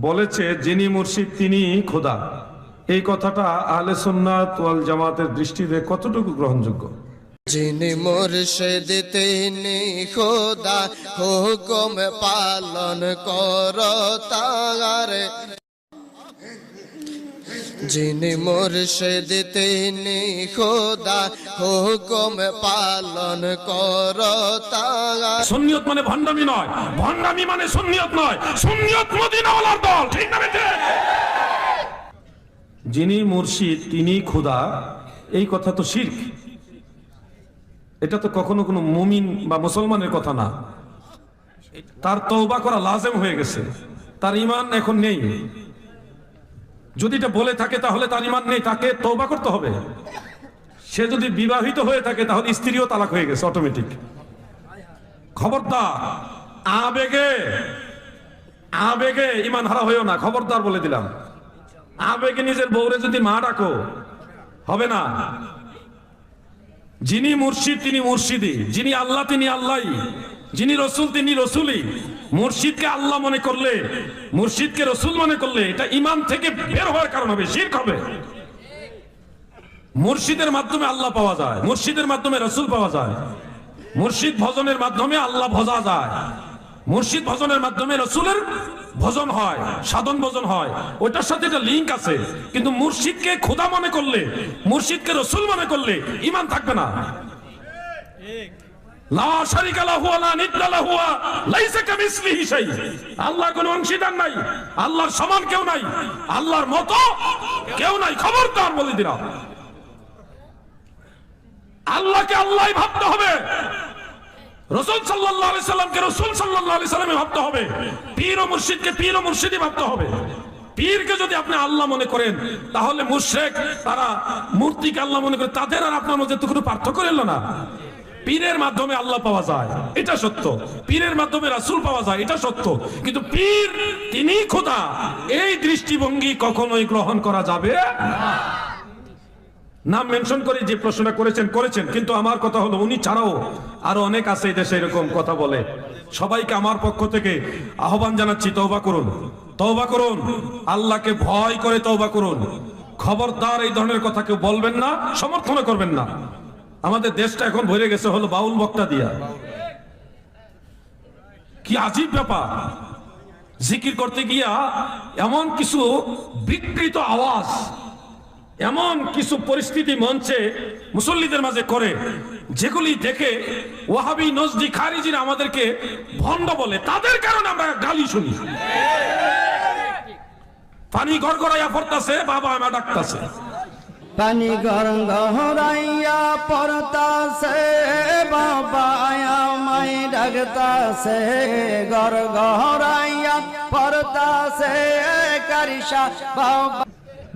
বলেছে, যিনি মুর্শিদ, তিনি খোদা। এই কথাটা আহলে সুন্নাত ওয়াল জামাতের দৃষ্টিতে কতটুকু গ্রহণযোগ্য? যিনি মুর্শিদ, তিনি খোদা। হুকুম পালন কর তার যিনি মুর্শিদ তিনি খোদা হুকুম পালন কর তার সুন্নিয়ত মানে ভণ্ডামি নয় ভণ্ডামি মানে সুন্নিয়ত নয় সুন্নিয়ত মদিনাওয়ালার দল ঠিক না যিনি মুর্শিদ তিনি খোদা এই কথা তো শির্ক। এটা তো কখনো কোনো মুমিন বা মুসলমানের কথা না। তার তওবা করা লাজেম হয়ে গেছে। তার ইমান এখন নেই। যদি এটা বলে থাকে, তাহলে তার ইমান নেই, তাকে তওবা করতে হবে। সে যদি বিবাহিত হয়ে থাকে, তাহলে স্ত্রীও তালাক হয়ে গেছে অটোমেটিক খবরদার, আবেগে আবেগে ইমান হারা হয়েও না, খবরদার বলে দিলাম। আবেগে নিজের বউরে যদি মা ডাকো, হবে না। যিনি মুর্শিদ, তিনি মুর্শিদি, যিনি আল্লাহ, তিনি আল্লাহই, যিনি রসুল, তিনি রসুলই। মুর্শিদকে আল্লাহ মনে করলে, মুর্শিদকে রসুল মনে করলে এটা ইমান থেকে বের হওয়ার কারণ হবে শির হবে। মুর্শিদের মাধ্যমে আল্লাহ পাওয়া যায়, মুর্শিদের মাধ্যমে রসুল পাওয়া যায়। মুর্শিদ ভজনের মাধ্যমে আল্লাহ ভজা যায়। মুর্শিদ ভজনের মাধ্যমে রসুলের ভজন হয়, সাধন ভজন হয়। ওটার সাথে একটা লিঙ্ক আছে। কিন্তু মুর্শিদকে খোদা মনে করলে, মুর্শিদকে রসুল মনে করলে ইমান থাকবে না। লা শারিকা লাহু ওয়া লা নিদ্দা লাহু ওয়া লাইসা কামিসলিহি শাই আল্লাহর কোনো নাই, আল্লাহর সমান কেউ নাই, আল্লাহর কেউ নাই দিলাম। আল্লাহকে আল্লাহ ভাবতে হবে। রসুল সাল্লামকে রসুল ভাবতে হবে। পীর ও পীর ও ভাবতে হবে। পীরকে যদি আপনি আল্লাহ মনে করেন, তাহলে মুশরিক তারা মূর্তিকে আল্লাহ মনে করে তাদের আর আপনার মধ্যে তো কোনো পার্থক্য রইল না। পীরের মাধ্যমে আল্লাহ পাওয়া যায়, এটা সত্য। পীরের মাধ্যমে রাসুল পাওয়া যায়, এটা সত্য। কিন্তু পীর, তিনি খোদা, এই দৃষ্টিভঙ্গি কখনোই গ্রহণ করা যাবে নাম মেনশন করে, যে প্রশ্নটা করেছেন করেছেন। কিন্তু আমার কথা হলো, উনি ছাড়াও আরও অনেক আছে এই দেশে এরকম কথা বলে। সবাইকে আমার পক্ষ থেকে আহ্বান জানাচ্ছি, তওবা করুন। তওবা করুন, আল্লাহকে ভয় করে তওবা করুন। খবরদার এই ধরনের কথা কেউ বলবেন না সমর্থন করবেন না। আমাদের দেশটা এখন ভরে গেছে হলো বাউল বক্তা দিয়া। কি আজীব ব্যাপার। জিকির করতে গিয়া এমন কিছু বিকৃত আওয়াজ, এমন কিছু পরিস্থিতি মঞ্চে মুসল্লিদের মাঝে করে, যেগুলি দেখে ওয়াহাবি, নজদি, খারিজিরা আমাদেরকে ভণ্ড বলে। তাদের কারণে আমরা গালি শুনি। পানি গড়গড়াইয়া পড়তাছে বাবা আমার ডাকতাছে। পানি গরঙ্গহরাইয়া পড়তাছে বাবা আমায় ডাকতাছে গরগহরাইয়া পড়তাছে কারিশা বাবা।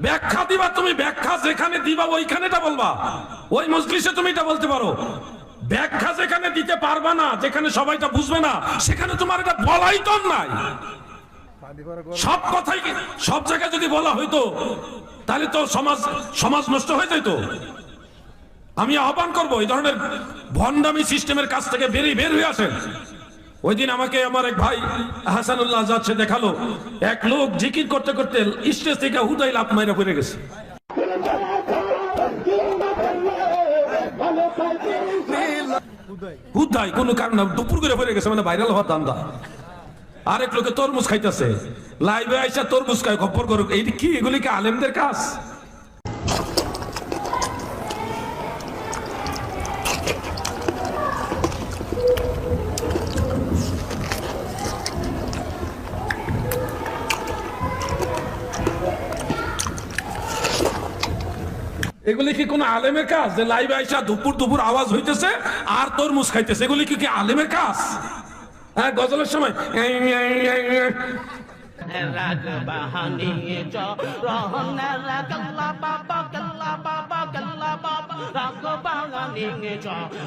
ব্যাখ্যা দিবা তুমি ব্যাখ্যা যেখানে দিবা ওইখানেটা বলবা। ওই মজলিসে তুমি এটা বলতে পারো। ব্যাখ্যা যেখানে দিতে পারবা না যেখানে সবাইটা বুঝবে না সেখানে তোমার এটা বলাই তো নাই। সব কথাই সব জায়গায় যদি বলা হইতো তাহলে তো সমাজ সমাজ নষ্ট হয়ে যেত আমি আহ্বান করব, এই ধরনের ভণ্ডামি সিস্টেমের কাছ থেকে বেরিয়ে বের হয়ে আসেন। ওই দিন আমাকে আমার এক ভাই হাসানুল্লাহ যাচ্ছে দেখাল, এক লোক জিকির করতে করতে স্টেজ থেকে হুদাই লাভ মাইরা পড়ে গেছে। হুদাই কোনো কারণ দুপুর করে পড়ে গেছে মানে ভাইরাল হওয়ার দান্দা আরেক লোকে তরমুজ খাইতেছে। লাইভে আইসা তরমুজ খায় খবর করুক। এই কি, এগুলি কি আলেমদের কাজ? এগুলি কি কোন আলেমের কাজ? যে লাইভে আইসা দুপুর দুপুর আওয়াজ হইতেছে আর তরমুজ খাইতেছে। এগুলি কি কি আলেমের কাজ? হ্যাঁ গজলের সময়। রাগ বাহানি চ রহন রাগল্লা বাবা বাবা রাগ বাহানি চ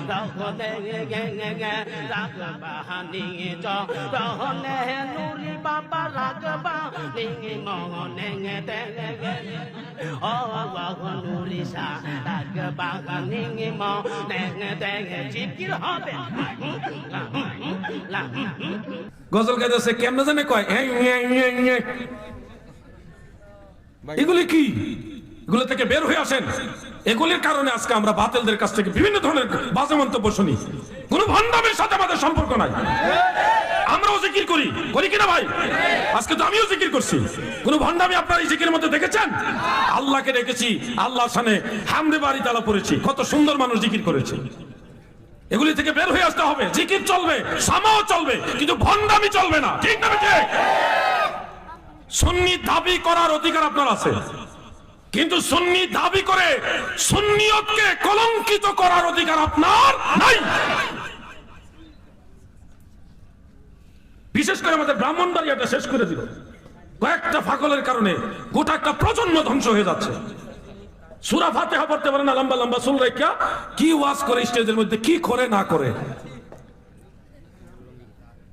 রাগ দে গে গে গে রাগ বাহানি চ রহন নুরি বাবা রাগ বাহানি মনে গে দে গে ও রাগ নুরি সা রাগ বাহানি মনে গে দে জিকির হবে লা গজল গাইতেছে কেমনে জানে কয়? এই, এই, এই। এগুলি কি? এগুলো থেকে বের হয়ে আসেন। এগুলির কারণে আজকে আমরা বাতিলদের কাছ থেকে বিভিন্ন ধরনের বাজে মন্তব্য শুনি। কোন ভণ্ডামের সাথে আমাদের সম্পর্ক নাই। আমরাও জিকির করি। করি কিনা ভাই? আজকে তো আমিও জিকির করছি। কোন ভণ্ডামি আপনার এই জিকির মধ্যে দেখেছেন? আল্লাহকে দেখেছি আল্লাহর সামনে হামদে বাড়ি তালা পড়েছি। কত সুন্দর মানুষ জিকির করেছে। এগুলি থেকে বের হয়ে আসতে হবে। জিকির চলবে, সামাও চলবে, কিন্তু ভণ্ডামি চলবে না। ঠিক না, ঠিক? সুন্নি দাবি করার অধিকার আপনার আছে। কিন্তু সুন্নি দাবি করে সুন্নিয়তকে কলঙ্কিত করার অধিকার আপনার নাই। বিশেষ করে আমাদের ব্রাহ্মণবাড়িয়াটা শেষ করে দিল। কয়েকটা ফাকলের কারণে গোটা একটা প্রজন্ম ধ্বংস হয়ে যাচ্ছে। সুরা ফাতেহা পড়তে পারে না, লম্বা লম্বা সুল রেখা। কি ওয়াজ করে স্টেজের মধ্যে, কি করে, না করে?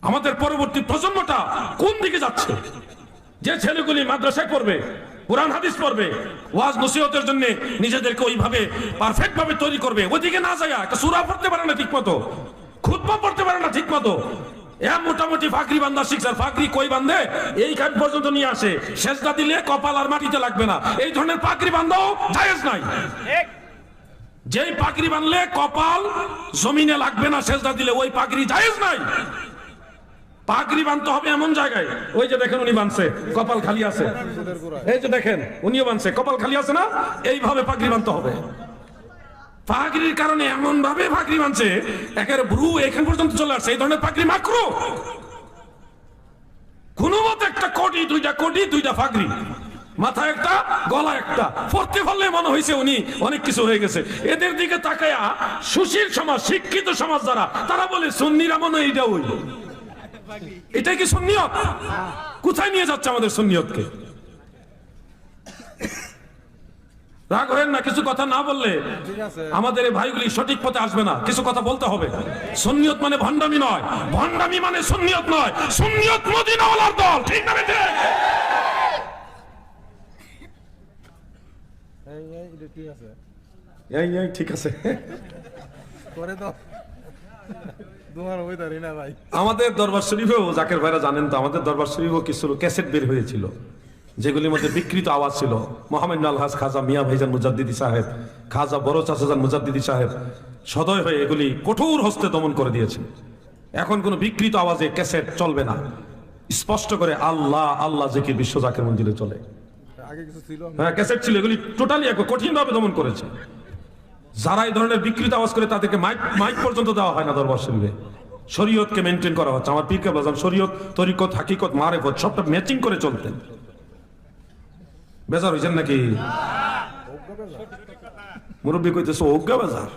আমাদের পরবর্তী প্রজন্মটা কোন দিকে যাচ্ছে? যে ছেলেগুলি মাদ্রাসায় পড়বে কোরআন হাদিস পড়বে। ওয়াজ নসিহতের জন্য নিজেদেরকে ওইভাবে পারফেক্ট ভাবে তৈরি করবে। ওইদিকে না যায় একটা সুরা পড়তে পারে না ঠিক মতো খুতবা পড়তে পারে না ঠিক মতো মোটামুটি ফাকরি বান্ধা শিখছে। ফাকরি কই বান্ধে এইখান পর্যন্ত নিয়ে আসে। শেষদা দিলে কপাল আর মাটিতে লাগবে না। এই ধরনের পাকড়ি বান্ধাও জায়েজ নাই। যেই পাকড়ি বানলে কপাল জমিনে লাগবে না শেষদা দিলে ওই পাকড়ি জায়েজ নাই। পাগড়ি বানতে হবে এমন জায়গায়। ওই যে দেখেন উনি বানছে, কপাল খালি আছে। এই যে দেখেন, উনিও বানছে, কপাল খালি আছে না? এইভাবে পাগড়ি বানতে হবে। পাগড়ির কারণে এমন ভাবে পাগড়ি বানছে, একেবারে ব্রু এখান পর্যন্ত চলে আসছে। এই ধরনের পাগড়ি কোন মতে একটা কোটি, দুইটা কোটি, দুইটা পাগড়ি। মাথায় একটা গলা একটা। পড়তে পারলে মনে হয়েছে উনি অনেক কিছু হয়ে গেছে। এদের দিকে তাকায়া সুশীল সমাজ, শিক্ষিত সমাজ যারা, তারা বলে, সুন্নিরা মনে এইটা হইল এটাই কি সুন্নিয়ত? কোথায় নিয়ে যাচ্ছে আমাদের সুন্নিয়তকে? রাগ হয়েন না কিছু কথা না বললে আমাদের এই ভাইগুলি সঠিক পথে আসবে না। কিছু কথা বলতে হবে। সুন্নিয়ত মানে ভণ্ডামি নয়। ভণ্ডামি মানে সুন্নিয়ত নয়। সুন্নিয়ত মদিনাওয়ালার দল ঠিক না এটা ঠিক আছে। করে তো। আমাদের দরবার শরীফেও জাকের ভাইরা জানেন তো আমাদের দরবার শরীফেও কিছু ক্যাসেট বের হয়েছিল যেগুলির মধ্যে বিকৃত আওয়াজ ছিল। মোহাম্মদ আলহাজ খাজা মিয়া ভাইজান মুজাদ্দিদি সাহেব খাজা বড় চাচাজান মুজাদ্দিদি সাহেব সদয় হয়ে এগুলি কঠোর হস্তে দমন করে দিয়েছে। এখন কোনো বিকৃত আওয়াজে ক্যাসেট চলবে না। স্পষ্ট করে আল্লাহ আল্লাহ জিকির বিশ্ব জাকের মন্দিরে চলে। আগে কিছু ছিল? হ্যাঁ ক্যাসেট ছিল এগুলি টোটালি এক কঠিন ভাবে দমন করেছে। যারা এই ধরনের বিকৃত আওয়াজ করে তাদেরকে মাইক মাইক পর্যন্ত দেওয়া হয় না দরবার শরীফে। শরীয়তকে মেনটেন করা হচ্ছে। আমার পীর বাজান শরীয়ত, তরিকত, হাকিকত, মারেফত, সবটা ম্যাচিং করে চলতেন। বেজার হয়েছেন নাকি? মুরব্বী কইতেছে, অজ্ঞা বেজার।